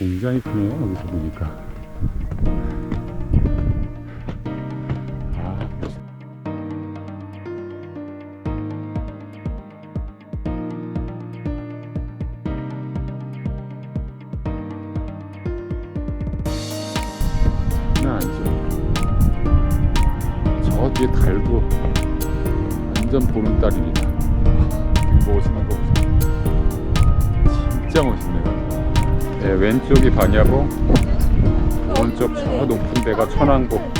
굉장히 크네요 여기서 보니까. 아저 뒤에 달도 완전 보름달입니다. 멋있는 거 보세요. 진짜 멋있네요 네, 왼쪽이 반야봉 오른쪽 저 높은 데가 천왕봉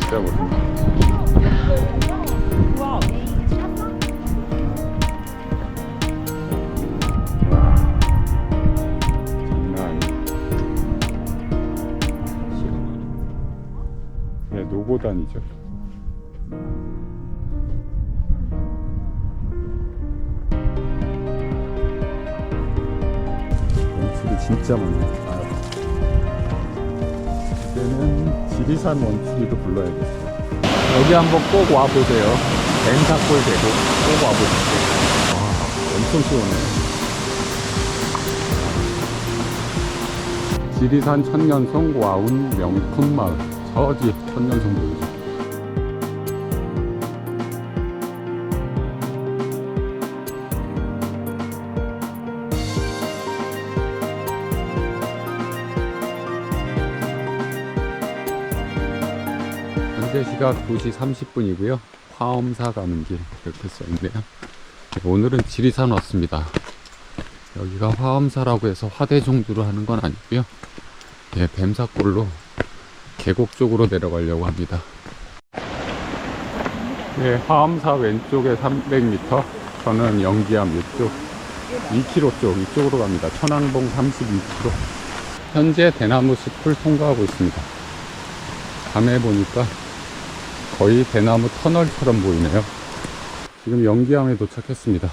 진짜 멋있네 네, 노고단이죠 진짜 많네요. 이제는 지리산 원출이도 불러야겠어요. 여기 한번 꼭 와보세요. 벤사골 계곡 꼭 와보세요. 엄청 시원해요. 지리산 천년송 와운 명품 마을. 저기 천년송 보이죠? 시각 2시 30분이고요. 화엄사 가는 길 이렇게 써 있네요. 오늘은 지리산 왔습니다. 여기가 화엄사라고 해서 화대종주를 하는 건 아니고요. 예, 뱀사골로 계곡 쪽으로 내려가려고 합니다. 예, 화엄사 왼쪽에 300m, 저는 영기암 이쪽 2km 쪽 이쪽으로 갑니다. 천왕봉 32km. 현재 대나무 숲을 통과하고 있습니다. 밤에 보니까 거의 대나무 터널처럼 보이네요. 지금 영기암에 도착했습니다.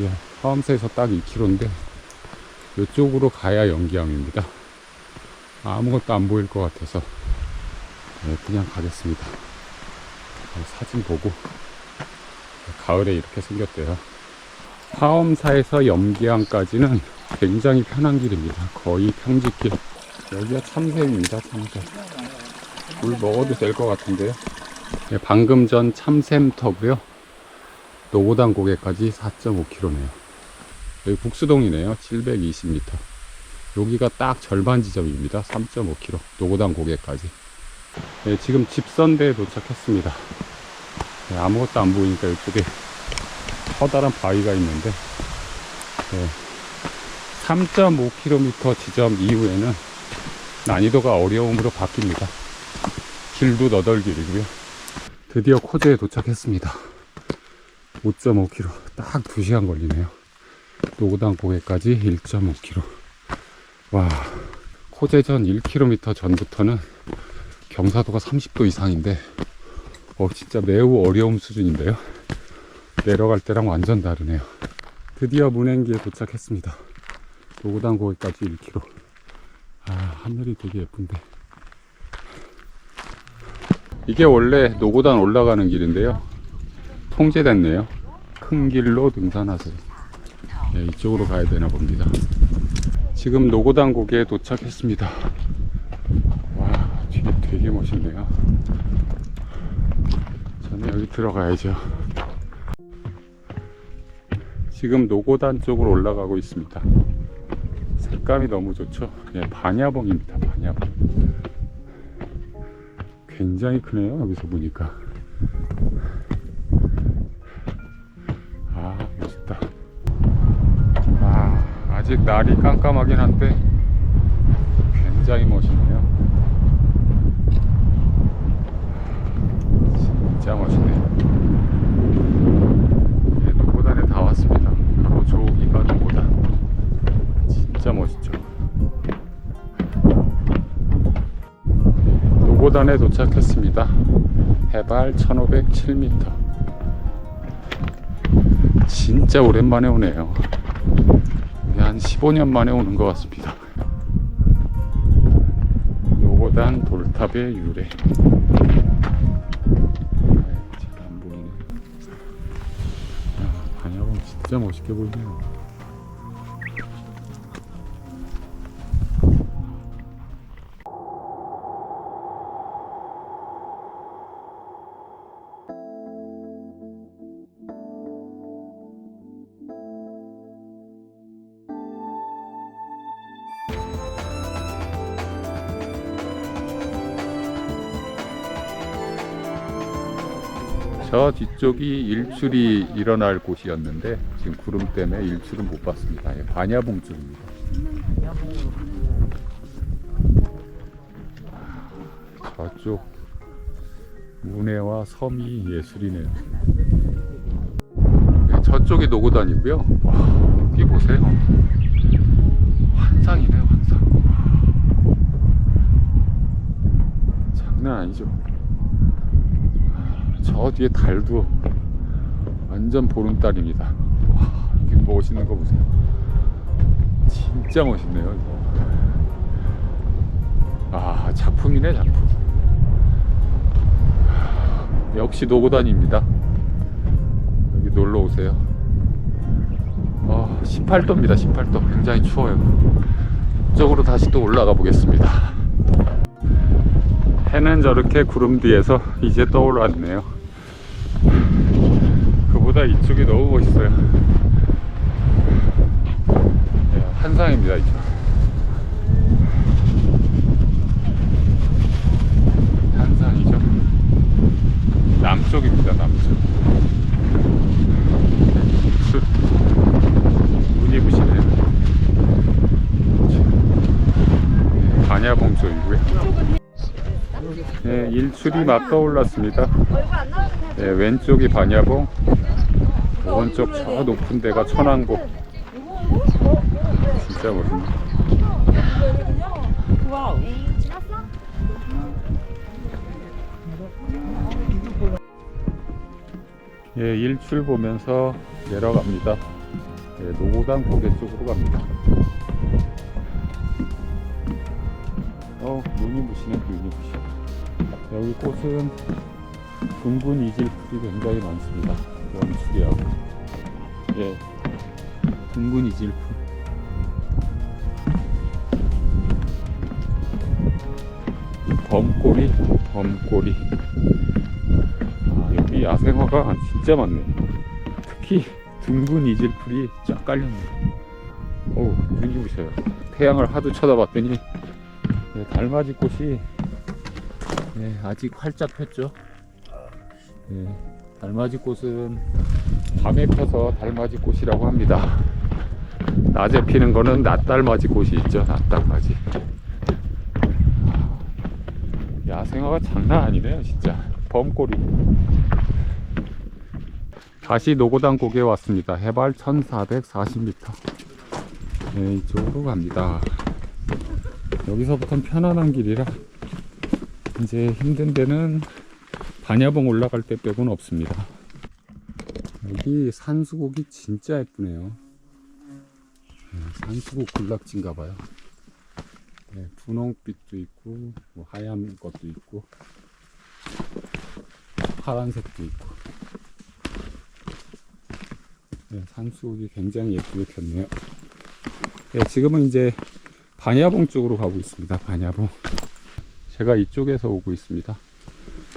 예, 화엄사에서 딱 2km인데 이쪽으로 가야 영기암입니다. 아무것도 안 보일 것 같아서 예, 그냥 가겠습니다. 어, 사진 보고 가을에 이렇게 생겼대요. 화엄사에서 염기암까지는 굉장히 편한 길입니다. 거의 평지길. 여기가 참샘입니다. 참샘. 물 먹어도 될 것 같은데요. 예, 방금 전 참샘터고요. 노고단 고개까지 4.5km네요. 여기 북수동이네요. 720m. 여기가 딱 절반 지점입니다. 3.5km. 노고단 고개까지. 네, 지금 집선대에 도착했습니다. 네, 아무것도 안 보이니까 이쪽에 커다란 바위가 있는데 네, 3.5km 지점 이후에는 난이도가 어려움으로 바뀝니다. 길도 너덜길이고요. 드디어 코제에 도착했습니다. 5.5km. 딱 2시간 걸리네요. 노고단 고개까지 1.5km. 와, 코제전 1km 전부터는 경사도가 30도 이상인데, 어, 진짜 매우 어려움 수준인데요. 내려갈 때랑 완전 다르네요. 드디어 문행기에 도착했습니다. 노고단 고개까지 1km. 아, 하늘이 되게 예쁜데. 이게 원래 노고단 올라가는 길인데요. 통제됐네요. 큰 길로 등산하세요. 네, 이쪽으로 가야 되나 봅니다. 지금 노고단 고개에 도착했습니다. 와, 뒤에 되게 멋있네요. 저는 여기 들어가야죠. 지금 노고단 쪽으로 올라가고 있습니다. 색감이 너무 좋죠? 예, 반야봉입니다. 반야봉. 굉장히 크네요. 여기서 보니까. 아, 멋있다. 아, 아직 날이 깜깜하긴 한데 굉장히 멋있네요. 노고단에 도착했습니다. 해발 1507m. 진짜 오랜만에 오네요. 한 15년 만에 오는 것 같습니다. 노고단 돌탑의 유래. 아이, 잘안 보이네. 야, 반야봉 진짜 멋있게 보이네요. 저 뒤쪽이 일출이 일어날 곳이었는데 지금 구름 때문에 일출은 못 봤습니다. 예, 반야봉 쪽입니다. 저쪽 문해와 섬이 예술이네요. 네, 저쪽이 노고단이고요. 와, 여기 보세요. 환상이네요, 환상. 장난 아니죠. 저 뒤에 달도 완전 보름달입니다. 와, 이렇게 멋있는 거 보세요. 진짜 멋있네요, 이거. 아, 작품이네, 작품. 역시 노고단입니다. 여기 놀러 오세요. 아, 18도입니다, 18도. 굉장히 추워요. 이쪽으로 다시 또 올라가 보겠습니다. 해는 저렇게 구름 뒤에서 이제 떠올랐네요. 그보다 이쪽이 너무 멋있어요. 네, 환상입니다, 이쪽. 환상이죠. 남쪽입니다, 남쪽. 수- 눈이 부시네요. 네, 반야봉 쪽이고요. 네, 일출이 막 떠올랐습니다. 네, 왼쪽이 반야봉, 오른쪽 저 높은 데가 천왕봉. 진짜 멋있네. 예, 일출 보면서 내려갑니다. 예, 노고단 고개 쪽으로 갑니다. 어, 눈이 부시네, 눈이 부시. 여기 꽃은 둥근 이질풀이 굉장히 많습니다. 원추리하고. 예, 둥근 이질풀. 범꼬리, 범꼬리. 아, 여기 야생화가 진짜 많네. 특히 둥근 이질풀이 쫙 깔렸네. 어우, 눈이 부셔요. 태양을 하도 쳐다봤더니 네, 달맞이 꽃이 네, 아직 활짝 폈죠. 네, 달맞이 꽃은 밤에 펴서 달맞이 꽃이라고 합니다. 낮에 피는 거는 낮달맞이 꽃이 있죠. 낮달맞이. 야생화가 장난 아니네요, 진짜. 범꼬리. 다시 노고단 고개에 왔습니다. 해발 1440m. 네, 이쪽으로 갑니다. 여기서부터는 편안한 길이라 이제 힘든 데는 반야봉 올라갈 때 빼고는 없습니다. 여기 산수국이 진짜 예쁘네요. 네, 산수국 군락지인가 봐요. 네, 분홍빛도 있고 뭐 하얀 것도 있고 파란색도 있고 네, 산수국이 굉장히 예쁘게 폈네요. 네, 지금은 이제 반야봉 쪽으로 가고 있습니다. 반야봉. 제가 이쪽에서 오고 있습니다.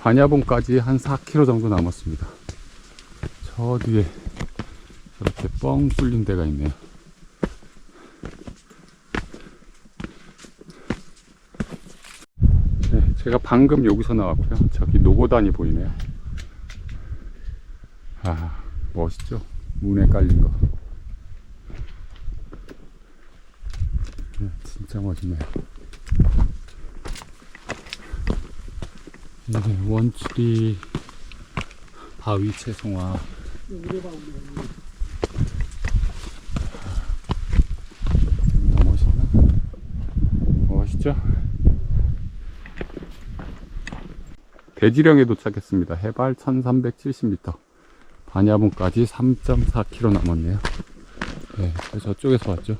반야봉까지 한 4km 정도 남았습니다. 저 뒤에 저렇게 뻥 뚫린 데가 있네요. 네, 제가 방금 여기서 나왔고요. 저기 노고단이 보이네요. 아, 멋있죠? 문에 깔린 거. 네, 진짜 멋있네요. 네, 원추리 바위 채송화. 아, 멋있나? 멋있죠? 대지령에 도착했습니다. 해발 1370m. 반야봉까지 3.4km 남았네요. 네, 저쪽에서 왔죠.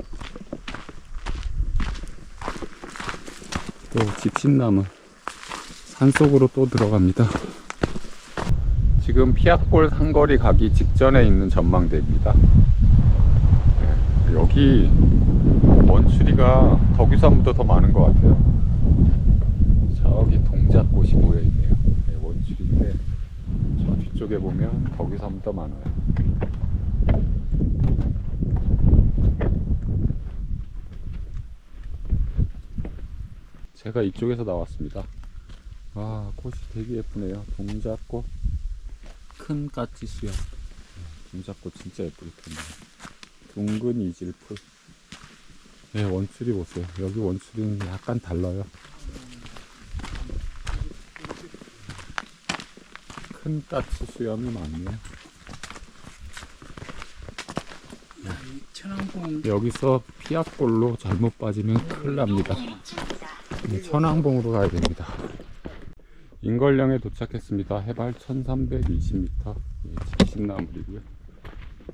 또 집신나무 산속으로 또 들어갑니다. 지금 피악골 상거리 가기 직전에 있는 전망대입니다. 네, 여기 원추리가 덕유산보다 더 많은 것 같아요. 저기 동작꽃이 보여 있네요. 네, 원추리인데 저 뒤쪽에 보면 덕유산보다 많아요. 제가 이쪽에서 나왔습니다. 와, 꽃이 되게 예쁘네요. 동작꽃. 큰 까치 수염. 김잡고 진짜 예쁘게 폈네. 둥근 이질풀. 네, 원추리 보세요. 여기 원추리는 약간 달라요. 큰 까치 수염이 많네요. 여기서 피약골로 잘못 빠지면 큰일 납니다. 네, 천왕봉으로 가야 됩니다. 인걸령에 도착했습니다. 해발 1320m. 예, 집신나물이고요.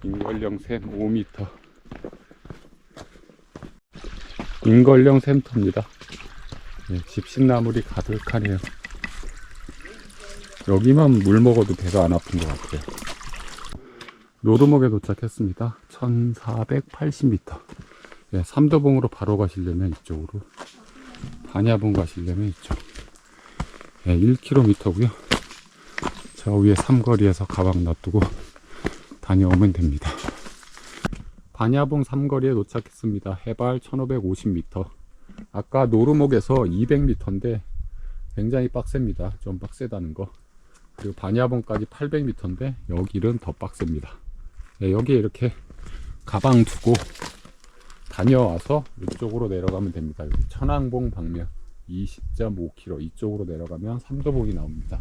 인걸령 샘 5m. 인걸령 샘터입니다. 예, 집신나물이 가득하네요. 여기만 물 먹어도 배가 안 아픈 것 같아요. 노르목에 도착했습니다. 1480m. 예, 삼도봉으로 바로 가시려면 이쪽으로. 반야봉 가시려면 이쪽. 예, 1km고요. 저 위에 삼거리에서 가방 놔두고 다녀오면 됩니다. 반야봉 삼거리에 도착했습니다. 해발 1550m. 아까 노르목에서 200m인데 굉장히 빡셉니다. 좀 빡세다는 거. 그리고 반야봉까지 800m인데 여기는 더 빡셉니다. 네, 여기에 이렇게 가방 두고 다녀와서 이쪽으로 내려가면 됩니다. 천왕봉 방면 20.5km 이쪽으로 내려가면 삼도봉이 나옵니다.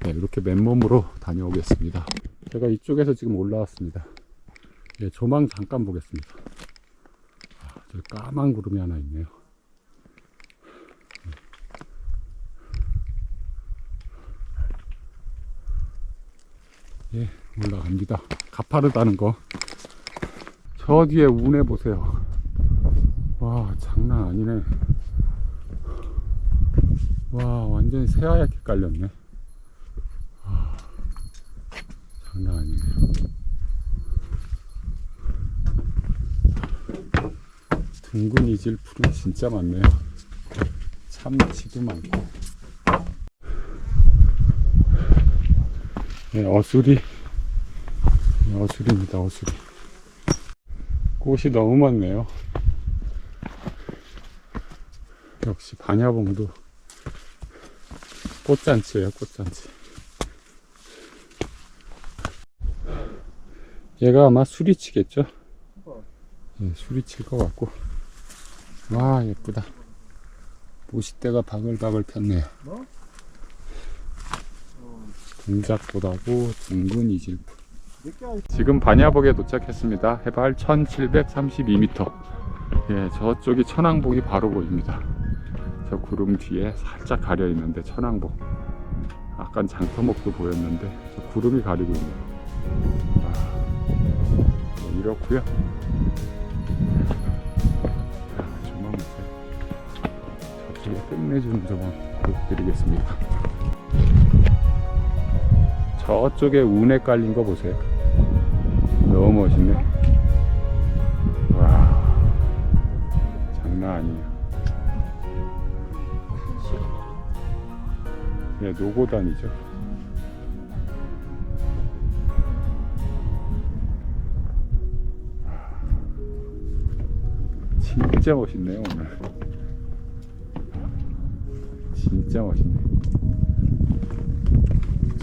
네, 이렇게 맨몸으로 다녀오겠습니다. 제가 이쪽에서 지금 올라왔습니다. 네, 조망 잠깐 보겠습니다. 아, 저 까만 구름이 하나 있네요. 예, 올라갑니다. 가파르다는 거. 저 뒤에 운해 보세요. 와, 장난 아니네. 와, 완전히 새하얗게 깔렸네. 와, 장난 아니네요. 둥근 이질 풀은 진짜 많네요. 참치도 많고. 네, 어수리. 네, 어수리입니다, 어수리. 꽃이 너무 많네요. 역시 반야봉도 꽃잔치예요, 꽃잔치. 얘가 아마 수리치겠죠? 예, 수리칠 것 같고. 와, 예쁘다. 모시대가 바글바글 폈네요. 동작보다고 둥근 이질풀. 지금 반야복에 도착했습니다. 해발 1732m. 예, 저쪽이 천왕봉이 바로 보입니다. 저 구름 뒤에 살짝 가려 있는데 천왕봉. 약간 장터목도 보였는데 저 구름이 가리고 있네요. 아, 네, 이렇고요. 자, 조망 보세요. 저쪽에 끝내주는 조망 보여드리겠습니다. 저쪽에 운에 깔린 거 보세요. 너무 멋있네. 와, 장난 아니에요. 그냥 노고단이죠. 진짜 멋있네요, 오늘. 진짜 멋있네.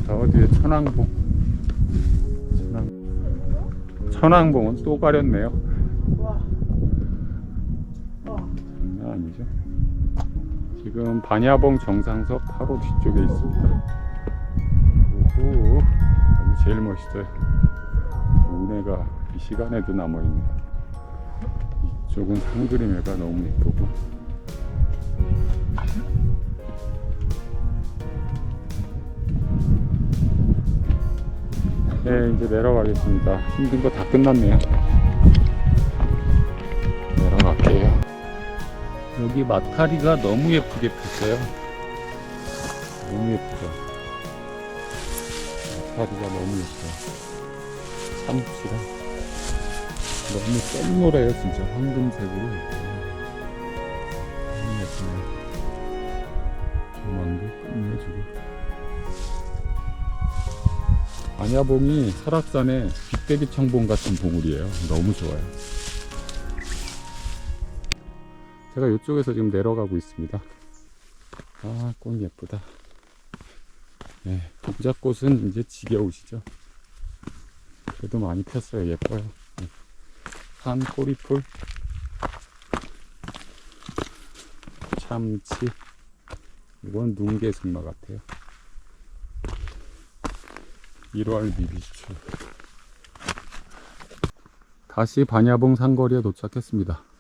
저 뒤에 천왕봉. 천왕. 천왕봉은 또 가렸네요. 지금 반야봉 정상석 바로 뒤쪽에 있습니다. 오호, 여기 제일 멋있어요. 운해가 이 시간에도 남아있네요. 이쪽은 상그림해가 너무 예쁘고. 네, 이제 내려가겠습니다. 힘든 거 다 끝났네요. 여기 마타리가 너무 예쁘게 폈어요. 너무 예쁘죠? 마타리가 너무 예뻐요. 참치랑. 너무 鮮노래요, 진짜. 황금색으로. 너무 예쁘네요. 조망도 끝내주고. 안야봉이 설악산의 빅대비 청봉 같은 봉우리예요. 너무 좋아요. 제가 이쪽에서 지금 내려가고 있습니다. 아, 꽃 예쁘다. 네, 동작꽃은 이제 지겨우시죠? 그래도 많이 폈어요. 예뻐요. 네. 산 꼬리풀, 참치, 이건 눈개승마 같아요. 1월 미비추. 다시 반야봉 산거리에 도착했습니다.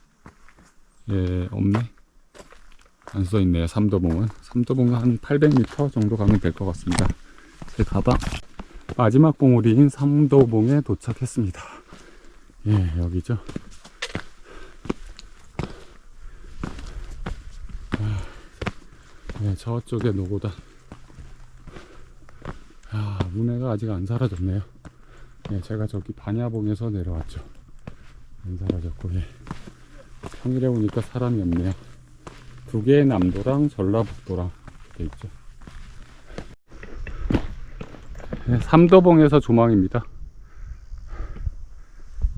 예, 없네. 안 써 있네요. 삼도봉은. 삼도봉은 한 800m 정도 가면 될 것 같습니다. 제 가방. 마지막 봉우리인 삼도봉에 도착했습니다. 예, 여기죠. 아, 네, 저쪽에 노고다. 아, 문해가 아직 안 사라졌네요. 예, 제가 저기 반야봉에서 내려왔죠. 안 사라졌고, 예. 평일에 오니까 사람이 없네요. 두 개의 남도랑 전라북도랑 돼 있죠. 네, 삼도봉에서 조망입니다.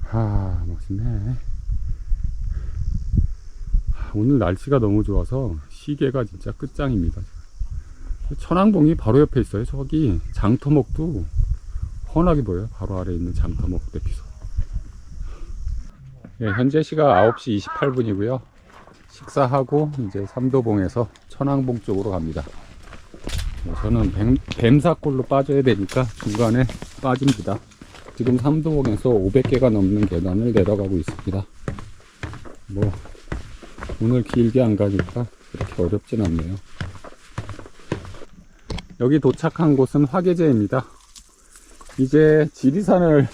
아, 멋있네. 아, 오늘 날씨가 너무 좋아서 시계가 진짜 끝장입니다. 천왕봉이 바로 옆에 있어요. 저기 장터목도 훤하게 보여요. 바로 아래에 있는 장터목 대피소. 예, 현재 시각 9시 28분이고요. 식사하고 이제 삼도봉에서 천왕봉 쪽으로 갑니다. 네, 저는 뱀, 뱀사골로 빠져야 되니까 중간에 빠집니다. 지금 삼도봉에서 500개가 넘는 계단을 내려가고 있습니다. 뭐 오늘 길게 안 가니까 그렇게 어렵진 않네요. 여기 도착한 곳은 화계제입니다. 이제 지리산을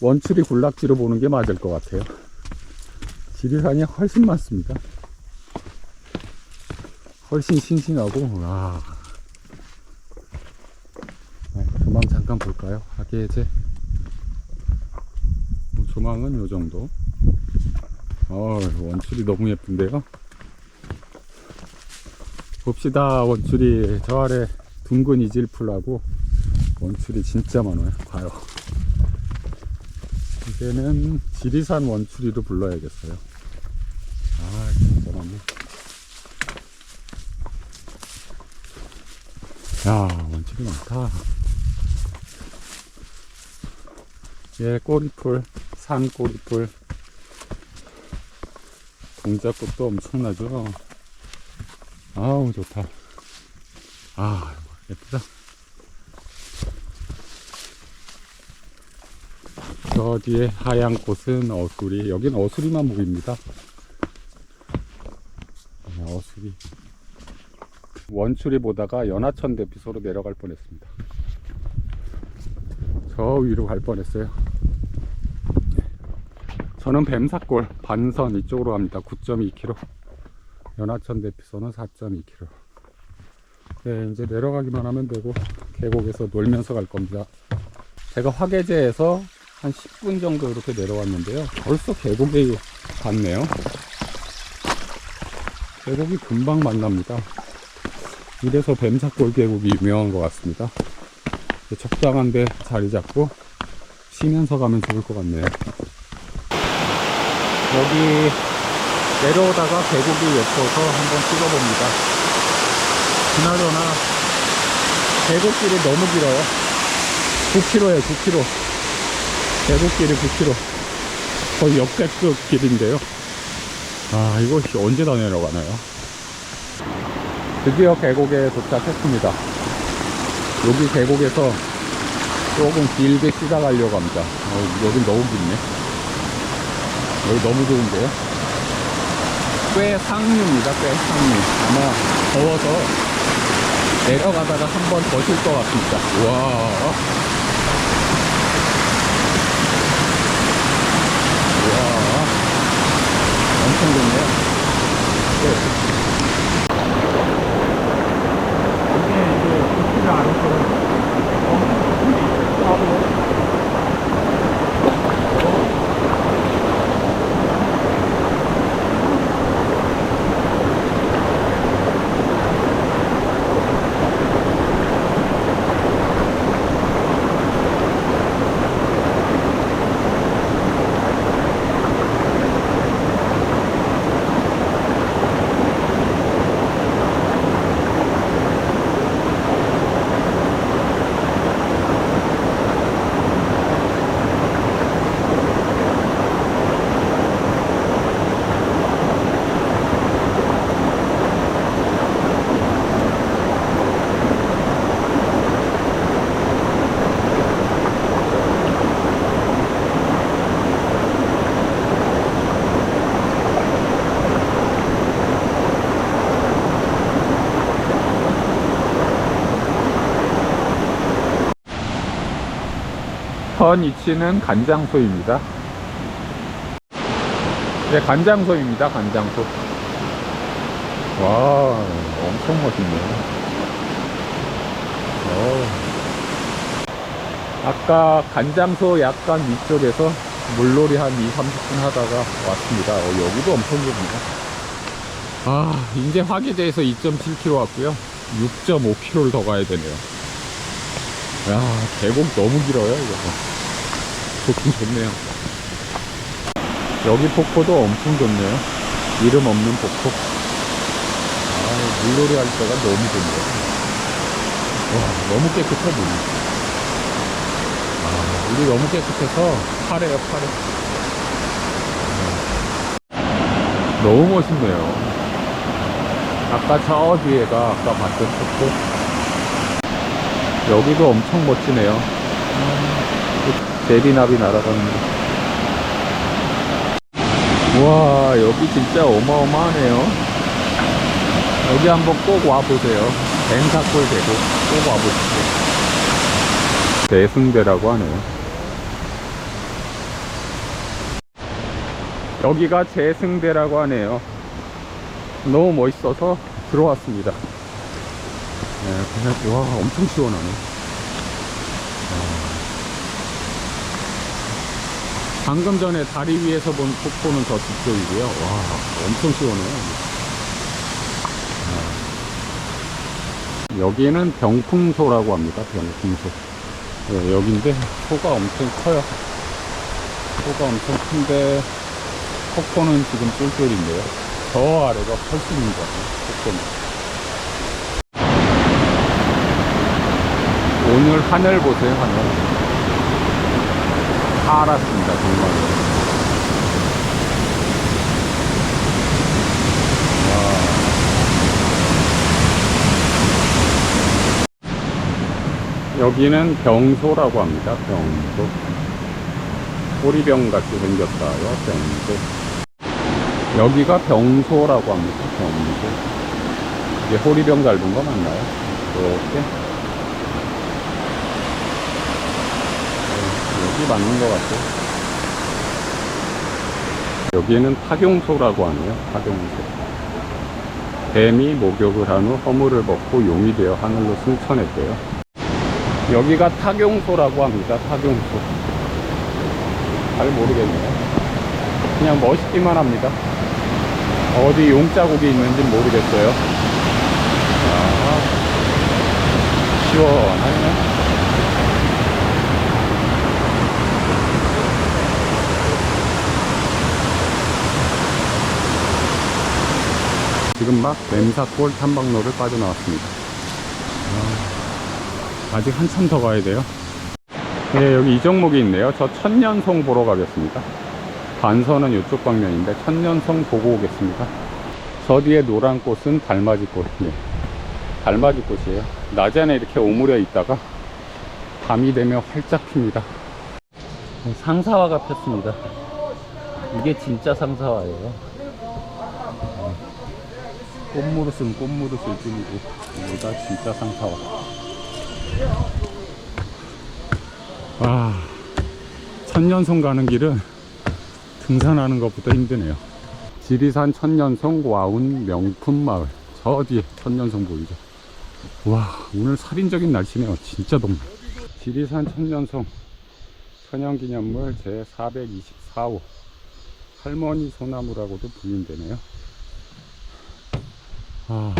원추리 군락지로 보는 게 맞을 것 같아요. 지리산이 훨씬 많습니다. 훨씬 싱싱하고, 와. 네, 조망 잠깐 볼까요? 화계제. 뭐 조망은 요 정도. 어, 원추리 너무 예쁜데요? 봅시다, 원추리. 저 아래 둥근 이질풀하고 원추리 진짜 많아요. 봐요. 이제는 지리산 원추리로 불러야겠어요. 아, 진짜 많네. 야, 원추리 많다. 예, 꼬리풀, 산 꼬리풀. 동작꽃도 엄청나죠? 아우, 좋다. 아, 예쁘다. 저 뒤에 하얀 꽃은 어수리. 여긴 어수리만 보입니다. 네, 어수리. 원추리 보다가 연하천 대피소로 내려갈 뻔했습니다. 저 위로 갈 뻔했어요. 저는 뱀사골 반선 이쪽으로 갑니다. 9.2km. 연하천 대피소는 4.2km. 네, 이제 내려가기만 하면 되고 계곡에서 놀면서 갈 겁니다. 제가 화계제에서 한 10분 정도 이렇게 내려왔는데요. 벌써 계곡에 갔네요. 계곡이 금방 만납니다. 이래서 뱀사골 계곡이 유명한 것 같습니다. 적당한데 자리 잡고 쉬면서 가면 좋을 것 같네요. 여기 내려오다가 계곡이 예뻐서 한번 찍어봅니다. 그나저나 계곡길이 너무 길어요. 9km에요, 9km. 계곡길이 9km. 거의 역대급 길인데요. 아, 이거 언제 다 내려가나요? 드디어 계곡에 도착했습니다. 여기 계곡에서 조금 길게 가려고 합니다. 어, 여긴 너무 깊네. 여기 너무 좋은데요? 꽤 상류입니다, 꽤 상류. 아마 더워서 내려가다가 한 번 더쉴것 같습니다. 와. 와. 좋네요. 네. 현 위치는 간장소입니다. 네, 간장소입니다. 간장소. 와, 엄청 멋있네요. 어. 아까 간장소 약간 위쪽에서 물놀이 한 2, 30분 하다가 왔습니다. 어, 여기도 엄청 깁니다. 아, 이제 화기제에서 2.7km 왔고요. 6.5km를 더 가야 되네요. 야, 계곡 너무 길어요, 이거. 좋긴 좋네요. 여기 폭포도 엄청 좋네요. 이름 없는 폭포. 아, 물놀이 할 때가 너무 좋네요. 와, 너무 깨끗해, 물이. 아, 물이 너무 깨끗해서 파래요, 파래. 아, 너무 멋있네요. 아까 저 뒤에가 아까 봤던 폭포. 여기도 엄청 멋지네요. 대리나비 날아가는 거. 와, 여기 진짜 어마어마하네요. 여기 한번 꼭 와보세요. 벤사골 대고 꼭 와보십시오. 대승대라고 하네요. 여기가 제승대라고 하네요. 너무 멋있어서 들어왔습니다. 네, 와, 엄청 시원하네. 방금 전에 다리 위에서 본 폭포는 저 뒤쪽이고요. 와, 엄청 시원해요. 아. 여기는 병풍소라고 합니다. 병풍소. 네, 여긴데 소가 엄청 커요. 소가 엄청 큰데 폭포는 지금 쫄쫄인데요. 저 아래가 훨씬 인것 같아요. 폭포는. 오늘 하늘 보세요, 하늘. 파랗습니다, 정말. 와. 여기는 병소라고 합니다, 병소. 호리병 같이 생겼다요, 병소. 여기가 병소라고 합니다, 병소. 이게 호리병 닮은 거 맞나요? 이렇게. 여기 맞는 것 같아요. 여기는 타경소라고 하네요. 타경소. 뱀이 목욕을 한 후 허물을 벗고 용이 되어 하늘로 승천했대요. 여기가 타경소라고 합니다. 타경소. 잘 모르겠네요. 그냥 멋있기만 합니다. 어디 용자국이 있는지 모르겠어요. 아, 시원하네. 지금 막 램사골 탐방로를 빠져나왔습니다. 아, 아직 한참 더 가야 돼요. 네, 여기 이정목이 있네요. 저 천년송 보러 가겠습니다. 반선은 이쪽 방면인데 천년송 보고 오겠습니다. 저 뒤에 노란 꽃은 달맞이 꽃이에요. 낮에는 이렇게 오므려 있다가 밤이 되면 활짝 핍니다. 상사화가 폈습니다. 이게 진짜 상사화예요. 꽃무릇은 꽃무릇을 뿐이고 이거가 진짜 상사화 와 천년송 가는 길은 등산하는 것보다 힘드네요. 지리산 천년송 와운 명품 마을. 저 뒤에 천년송 보이죠? 와 오늘 살인적인 날씨네요. 진짜 덥네. 지리산 천년송 천연기념물 제 424호. 할머니 소나무라고도 불린대네요 아,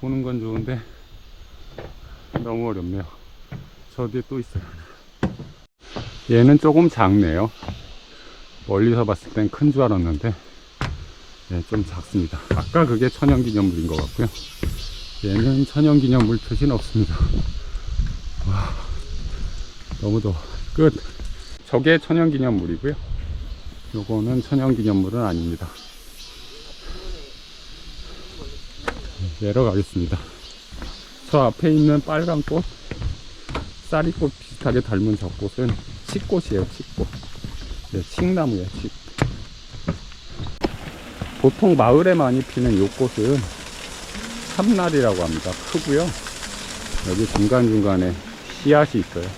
보는 건 좋은데 너무 어렵네요. 저 뒤에 또 있어요. 얘는 조금 작네요. 멀리서 봤을 땐 큰 줄 알았는데 예, 좀 작습니다. 아까 그게 천연기념물인 것 같고요. 얘는 천연기념물 표시는 없습니다. 와, 너무 더워. 끝. 저게 천연기념물이고요. 요거는 천연기념물은 아닙니다. 내려가겠습니다. 저 앞에 있는 빨간 꽃, 쌀이꽃 비슷하게 닮은 저 꽃은 칡꽃이에요, 칡꽃. 네, 칡나무예요, 칡. 보통 마을에 많이 피는 이 꽃은 참날이라고 합니다. 크고요. 여기 중간중간에 씨앗이 있어요.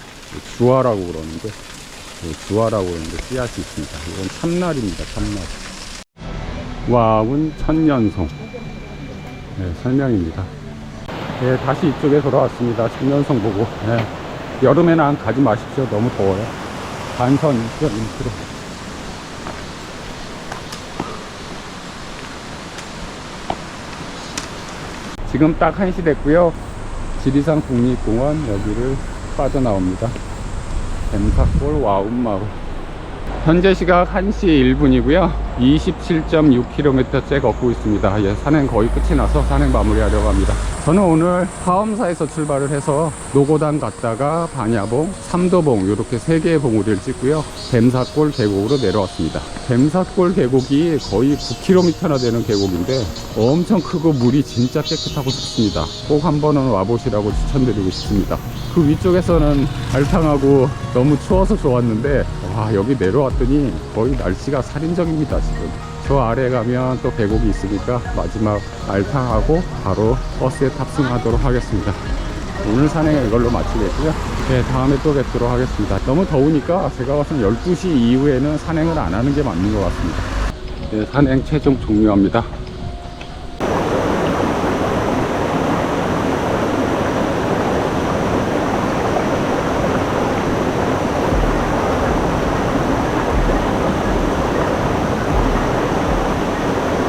주화라고 그러는데, 네, 주화라고 그러는데 씨앗이 있습니다. 이건 참날입니다, 참날. 와운 천년송. 네, 설명입니다. 네, 다시 이쪽에 돌아왔습니다. 천년송 보고. 네, 여름에는 안 가지 마십시오. 너무 더워요. 반선 2.1km. 지금 딱 1시 됐고요. 지리산 국립공원 여기를 빠져나옵니다. 뱀사골 와운마을. 현재 시각 1시 1분이고요. 27.6km째 걷고 있습니다. 예, 산행 거의 끝이 나서 산행 마무리하려고 합니다. 저는 오늘 화엄사에서 출발을 해서 노고단 갔다가 반야봉, 삼도봉 이렇게 세 개의 봉우리를 찍고요. 뱀사골 계곡으로 내려왔습니다. 뱀사골 계곡이 거의 9km나 되는 계곡인데 엄청 크고 물이 진짜 깨끗하고 좋습니다. 꼭 한번은 와보시라고 추천드리고 싶습니다. 그 위쪽에서는 알탕하고 너무 추워서 좋았는데 와 여기 내려왔더니 거의 날씨가 살인적입니다 지금 저 아래 가면 또 계곡이 있으니까 마지막 알탕하고 바로 버스에 탑승하도록 하겠습니다. 오늘 산행은 이걸로 마치겠고요. 네 다음에 또 뵙도록 하겠습니다. 너무 더우니까 제가 봐서는 12시 이후에는 산행을 안 하는 게 맞는 것 같습니다. 네 산행 최종 종료합니다